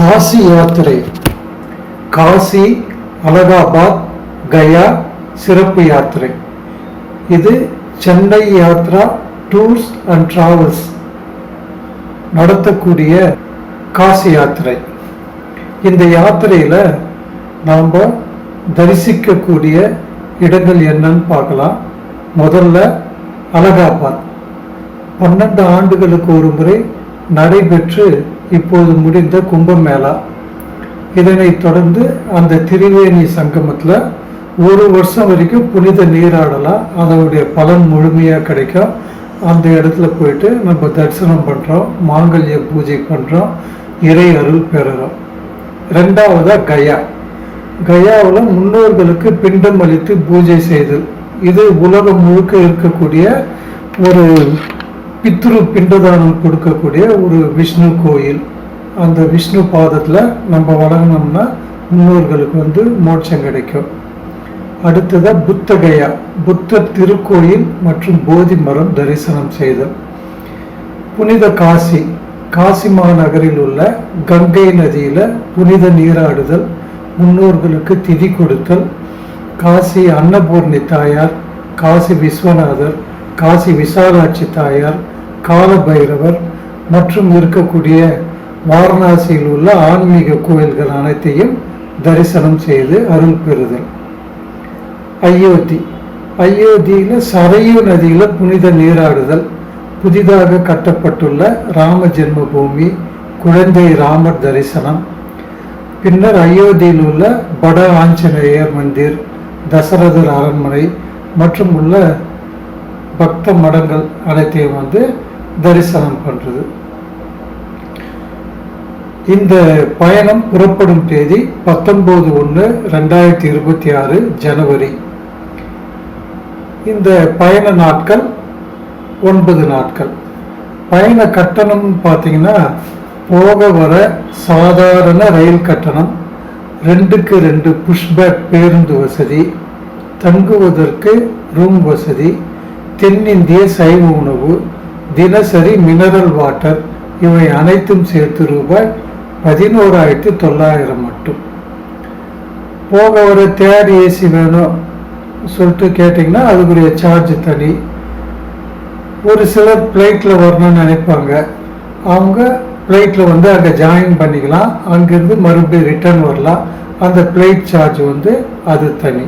காசி யாத்திரை. காசி அலகாபாத் கயா சிறப்பு யாத்திரை. இது Chennai Yatra tours and travels நடத்தக்கூடிய காசி யாத்திரை. இந்த யாத்திரையில் நாம் தரிசிக்கக்கூடிய இடங்கள் என்னன்னு பார்க்கலாம். முதல்ல அலகாபாத். பன்னெண்டு ஆண்டுகளுக்கு ஒரு முறை நடைபெற்று இப்போது முடிந்த கும்பமேளா. இதனைத் தொடர்ந்து அந்த திரிவேணி சங்கமத்தில் ஒரு வருஷம் வரைக்கும் புனித நீராடலாம் அதனுடைய பலன் முழுமையாக கிடைக்கும் அந்த இடத்துல போயிட்டு நம்ம தரிசனம் பண்ணுறோம் மாங்கல்ய பூஜை பண்ணுறோம் இறை அருள் பெறுகிறோம் ரெண்டாவதாக கயா. கயாவில் முன்னோர்களுக்கு பிண்டம் அளித்து பூஜை செய்தல். இது உலகம் முழுக்க இருக்கக்கூடிய ஒரு பித்ரு பிண்டதானம் கொடுக்கக்கூடிய ஒரு விஷ்ணு கோயில். அந்த விஷ்ணு பாதத்தில் நம்ம வணங்கினோம்னா முன்னோர்களுக்கு வந்து மோட்சம் கிடைக்கும். அடுத்ததாக புத்தகயா. புத்தர் திருக்கோயில் மற்றும் போதி மரம் தரிசனம் செய்தல். புனித காசி. காசி மாநகரில் உள்ள கங்கை நதியில புனித நீராடுதல் முன்னோர்களுக்கு திதி கொடுத்தல் காசி அன்னபூர்ணி தாயார் காசி விஸ்வநாதர் காசி விசாலாட்சி தாயார் கால பைரவர் மற்றும் இருக்கக்கூடிய வாரணாசியில் உள்ள ஆன்மீக கோயில்கள் அனைத்தையும் தரிசனம் செய்து அருள் பெறுதல். அயோத்தி. அயோத்தியில் சரையு நதியில் புனித நீராடுதல். புதிதாக கட்டப்பட்டுள்ள ராம ஜென்மபூமி குழந்தை ராமர் தரிசனம். பின்னர் அயோத்தியில் உள்ள பட ஆஞ்சநேயர் மந்திர் தசரதர் அரண்மனை மற்றும் உள்ள பக்த மடங்கள் அனைத்தையும் வந்து தரிசனம் பண்ணுறது இந்த பயணம் புறப்படும் தேதி பத்தொன்பது ஒன்று ரெண்டாயிரத்தி இருபத்தி ஆறு ஜனவரி. இந்த பயண நாட்கள் ஒன்பது நாட்கள். பயண கட்டணம் பார்த்தீங்கன்னா போக வர சாதாரண ரயில் கட்டணம் ரெண்டுக்கு ரெண்டு புஷ்பேக் பேருந்து வசதி தங்குவதற்கு ரூம் வசதி தென்னிந்திய சைவ உணவு தினசரி மினரல் வாட்டர் இவை அனைத்தும் சேர்த்து ரூபாய் பதினோராயிரத்தி தொள்ளாயிரம் மட்டும். போக வர தேர்ட் ஏசி வேணும் சொல்லிட்டு கேட்டிங்கன்னா அதுக்குரிய சார்ஜ் தனி. ஒரு சிலர் பிளைட்டில் வரணும்னு நினைப்பாங்க. அவங்க பிளைட்டில் வந்து அங்கே ஜாயின் பண்ணிக்கலாம். அங்கேருந்து மறுபடியும் ரிட்டர்ன் வரலாம். அந்த பிளைட் சார்ஜ் வந்து அது தனி.